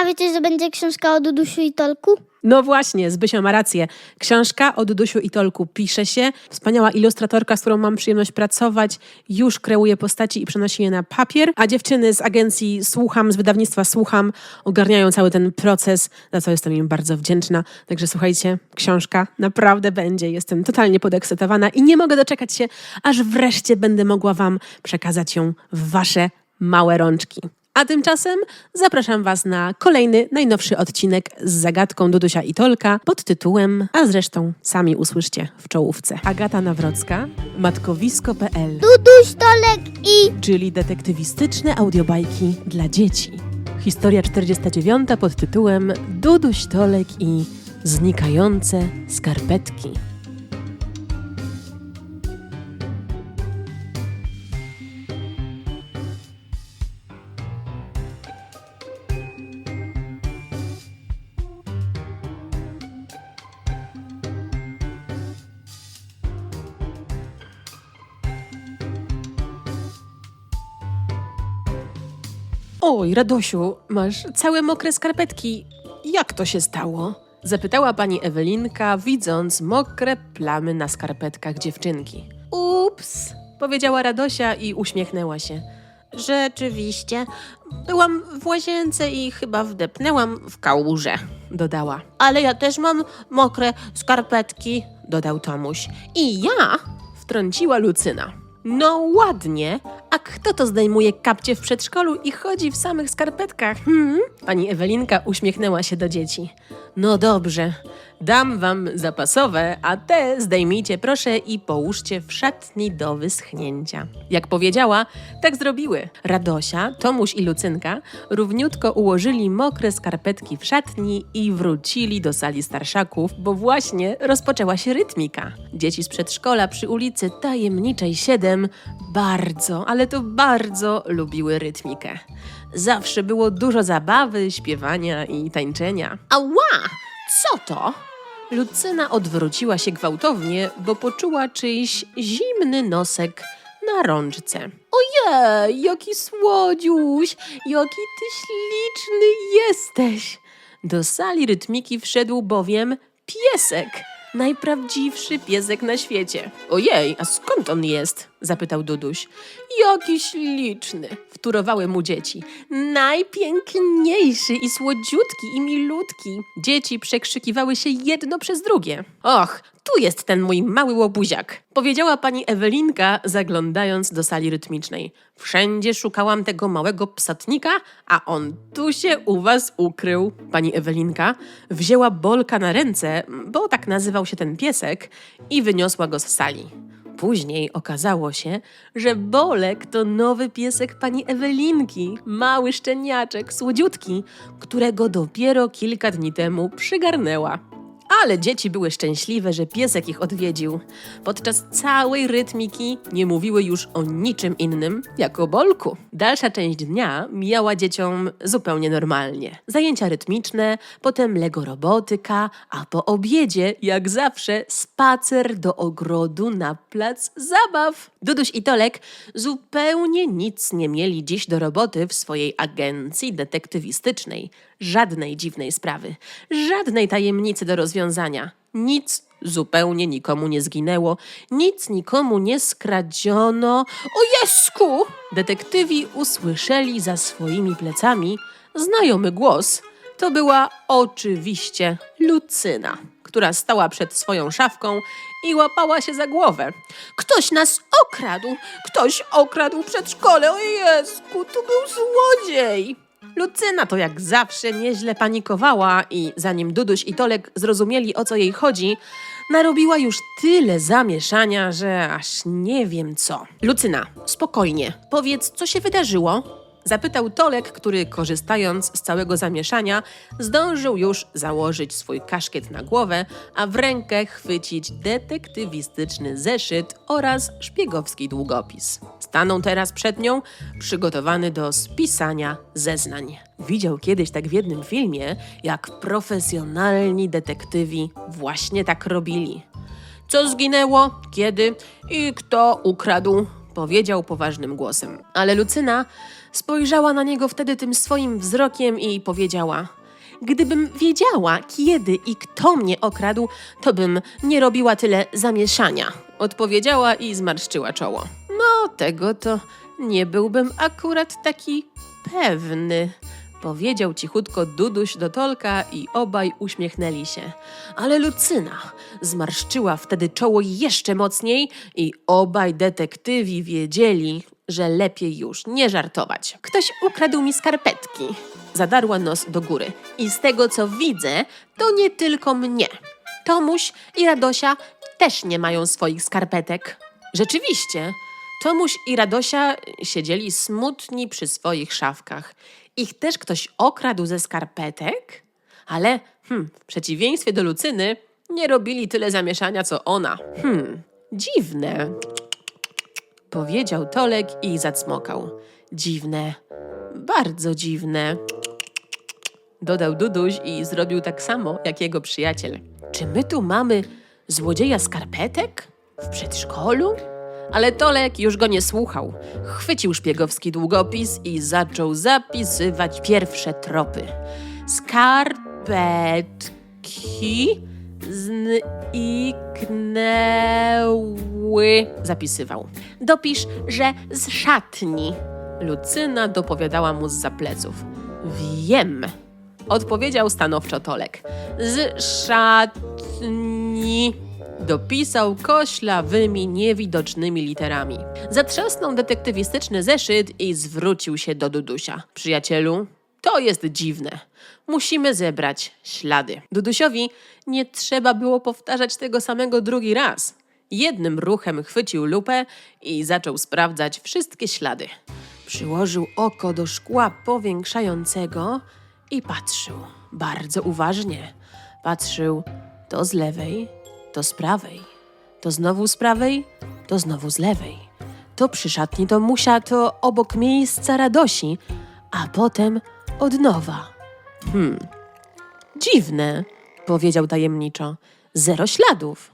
A wiecie, że będzie książka o Dudusiu i Tolku? No właśnie, Zbysio ma rację. Książka o Dudusiu i Tolku pisze się. Wspaniała ilustratorka, z którą mam przyjemność pracować, już kreuje postaci i przenosi je na papier, a dziewczyny z agencji Słucham, z wydawnictwa Słucham, ogarniają cały ten proces, za co jestem im bardzo wdzięczna. Także słuchajcie, książka naprawdę będzie. Jestem totalnie podekscytowana i nie mogę doczekać się, aż wreszcie będę mogła Wam przekazać ją w Wasze małe rączki. A tymczasem zapraszam Was na kolejny, najnowszy odcinek z zagadką Dudusia i Tolka pod tytułem, a zresztą sami usłyszcie w czołówce. Agata Nawrocka, matkowisko.pl, Duduś, Tolek i... czyli detektywistyczne audiobajki dla dzieci. Historia 49 pod tytułem Duduś, Tolek i znikające skarpetki. Oj, Radosiu, masz całe mokre skarpetki. Jak to się stało? Zapytała pani Ewelinka, widząc mokre plamy na skarpetkach dziewczynki. Ups, powiedziała Radosia i uśmiechnęła się. Rzeczywiście, byłam w łazience i chyba wdepnęłam w kałużę, dodała. Ale ja też mam mokre skarpetki, dodał Tomuś. I ja, wtrąciła Lucyna. No ładnie, a kto to zdejmuje kapcie w przedszkolu i chodzi w samych skarpetkach? Hmm? Pani Ewelinka uśmiechnęła się do dzieci. No dobrze, dam wam zapasowe, a te zdejmijcie proszę i połóżcie w szatni do wyschnięcia. Jak powiedziała, tak zrobiły. Radosia, Tomuś i Lucynka równiutko ułożyli mokre skarpetki w szatni i wrócili do sali starszaków, bo właśnie rozpoczęła się rytmika. Dzieci z przedszkola przy ulicy Tajemniczej 7 bardzo, ale to bardzo lubiły rytmikę. Zawsze było dużo zabawy, śpiewania i tańczenia. Ała! Co to? Lucyna odwróciła się gwałtownie, bo poczuła czyjś zimny nosek na rączce. Ojej, jaki słodziuś, jaki ty śliczny jesteś! Do sali rytmiki wszedł bowiem piesek. Najprawdziwszy piesek na świecie. Ojej, a skąd on jest? zapytał Duduś. Jaki śliczny, wturowały mu dzieci. Najpiękniejszy i słodziutki i milutki. Dzieci przekrzykiwały się jedno przez drugie. Och, tu jest ten mój mały łobuziak, powiedziała pani Ewelinka, zaglądając do sali rytmicznej. Wszędzie szukałam tego małego psotnika, a on tu się u was ukrył. Pani Ewelinka wzięła Bolka na ręce, bo tak nazywał się ten piesek, i wyniosła go z sali. Później okazało się, że Bolek to nowy piesek pani Ewelinki, mały szczeniaczek, słodziutki, którego dopiero kilka dni temu przygarnęła. Ale dzieci były szczęśliwe, że piesek ich odwiedził. Podczas całej rytmiki nie mówiły już o niczym innym, jak o Bolku. Dalsza część dnia mijała dzieciom zupełnie normalnie. Zajęcia rytmiczne, potem Lego robotyka, a po obiedzie, jak zawsze, spacer do ogrodu na plac zabaw. Duduś i Tolek zupełnie nic nie mieli dziś do roboty w swojej agencji detektywistycznej. Żadnej dziwnej sprawy, żadnej tajemnicy do rozwiązania. Nic zupełnie nikomu nie zginęło, nic nikomu nie skradziono. O Jesku! Detektywi usłyszeli za swoimi plecami znajomy głos. To była oczywiście Lucyna, która stała przed swoją szafką i łapała się za głowę. Ktoś nas okradł! Ktoś okradł przedszkole! O Jesku, tu był złodziej! Lucyna to jak zawsze nieźle panikowała i zanim Duduś i Tolek zrozumieli o co jej chodzi, narobiła już tyle zamieszania, że aż nie wiem co. Lucyna, spokojnie, powiedz co się wydarzyło? Zapytał Tolek, który korzystając z całego zamieszania, zdążył już założyć swój kaszkiet na głowę, a w rękę chwycić detektywistyczny zeszyt oraz szpiegowski długopis. Stanął teraz przed nią, przygotowany do spisania zeznań. Widział kiedyś tak w jednym filmie, jak profesjonalni detektywi właśnie tak robili. Co zginęło, kiedy i kto ukradł, powiedział poważnym głosem. Ale Lucyna Spojrzała na niego wtedy tym swoim wzrokiem i powiedziała: Gdybym wiedziała, kiedy i kto mnie okradł, to bym nie robiła tyle zamieszania. Odpowiedziała i zmarszczyła czoło. No, tego to nie byłbym akurat taki pewny. Powiedział cichutko Duduś do Tolka i obaj uśmiechnęli się. Ale Lucyna zmarszczyła wtedy czoło jeszcze mocniej i obaj detektywi wiedzieli, że lepiej już nie żartować. Ktoś ukradł mi skarpetki. Zadarła nos do góry. I z tego co widzę, to nie tylko mnie. Tomuś i Radosia też nie mają swoich skarpetek. Rzeczywiście, Tomuś i Radosia siedzieli smutni przy swoich szafkach. Ich też ktoś okradł ze skarpetek? Ale hmm, w przeciwieństwie do Lucyny nie robili tyle zamieszania co ona. Hmm, dziwne. Powiedział Tolek i zacmokał. Dziwne, bardzo dziwne. Dodał Duduś i zrobił tak samo jak jego przyjaciel. Czy my tu mamy złodzieja skarpetek? W przedszkolu? Ale Tolek już go nie słuchał. Chwycił szpiegowski długopis i zaczął zapisywać pierwsze tropy. Skarpetki zniknęły. Zapisywał. Dopisz, że z szatni. Lucyna dopowiadała mu z pleców. Wiem, odpowiedział stanowczo Tolek. Z szatni. Dopisał koślawymi, niewidocznymi literami. Zatrzasnął detektywistyczny zeszyt i zwrócił się do Dudusia. Przyjacielu, to jest dziwne. Musimy zebrać ślady. Dudusiowi nie trzeba było powtarzać tego samego drugi raz. Jednym ruchem chwycił lupę i zaczął sprawdzać wszystkie ślady. Przyłożył oko do szkła powiększającego i patrzył bardzo uważnie. Patrzył to z lewej, to z prawej, to znowu z prawej, to znowu z lewej. To przy szatni to musia, to obok miejsca radosi, a potem od nowa. Hmm, dziwne, powiedział tajemniczo. Zero śladów.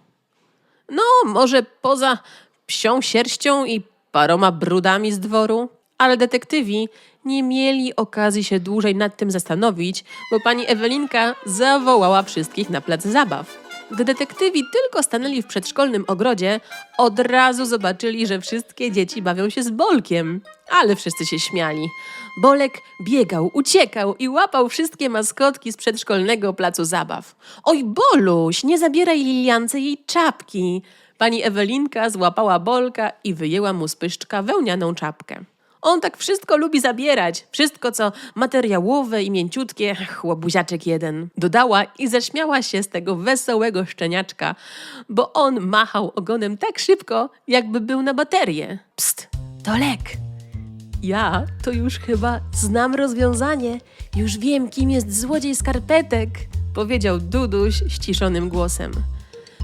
No, może poza psią sierścią i paroma brudami z dworu. Ale detektywi nie mieli okazji się dłużej nad tym zastanowić, bo pani Ewelinka zawołała wszystkich na plac zabaw. Gdy detektywi tylko stanęli w przedszkolnym ogrodzie, od razu zobaczyli, że wszystkie dzieci bawią się z Bolkiem. Ale wszyscy się śmiali. Bolek biegał, uciekał i łapał wszystkie maskotki z przedszkolnego placu zabaw. Oj, Boluś, nie zabieraj Liliance jej czapki. Pani Ewelinka złapała Bolka i wyjęła mu z pyszczka wełnianą czapkę. On tak wszystko lubi zabierać. Wszystko, co materiałowe i mięciutkie. Chłobuziaczek jeden. Dodała i zaśmiała się z tego wesołego szczeniaczka, bo on machał ogonem tak szybko, jakby był na baterię. Psst, Tolek! Ja to już chyba znam rozwiązanie. Już wiem, kim jest złodziej skarpetek, powiedział Duduś ściszonym głosem.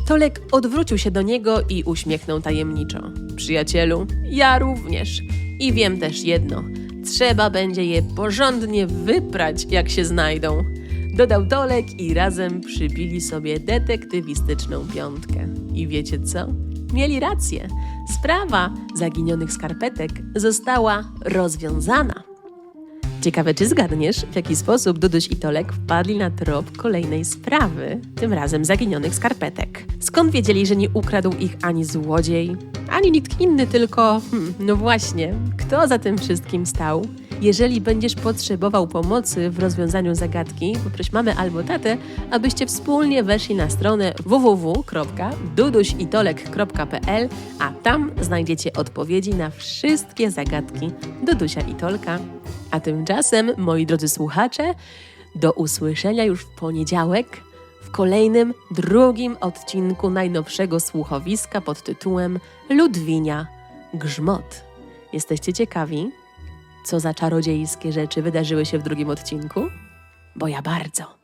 Tolek odwrócił się do niego i uśmiechnął tajemniczo. Przyjacielu, ja również. I wiem też jedno. Trzeba będzie je porządnie wyprać, jak się znajdą. Dodał Tolek i razem przybili sobie detektywistyczną piątkę. I wiecie co? Mieli rację. Sprawa zaginionych skarpetek została rozwiązana. Ciekawe, czy zgadniesz, w jaki sposób Duduś i Tolek wpadli na trop kolejnej sprawy, tym razem zaginionych skarpetek. Skąd wiedzieli, że nie ukradł ich ani złodziej, ani nikt inny, tylko, hmm, no właśnie, kto za tym wszystkim stał? Jeżeli będziesz potrzebował pomocy w rozwiązaniu zagadki, poproś mamę albo tatę, abyście wspólnie weszli na stronę www.duduśitolek.pl, a tam znajdziecie odpowiedzi na wszystkie zagadki Dudusia i Tolka. A tymczasem, moi drodzy słuchacze, do usłyszenia już w poniedziałek w kolejnym, drugim odcinku najnowszego słuchowiska pod tytułem Ludwinia Grzmot. Jesteście ciekawi, co za czarodziejskie rzeczy wydarzyły się w drugim odcinku? Bo ja bardzo.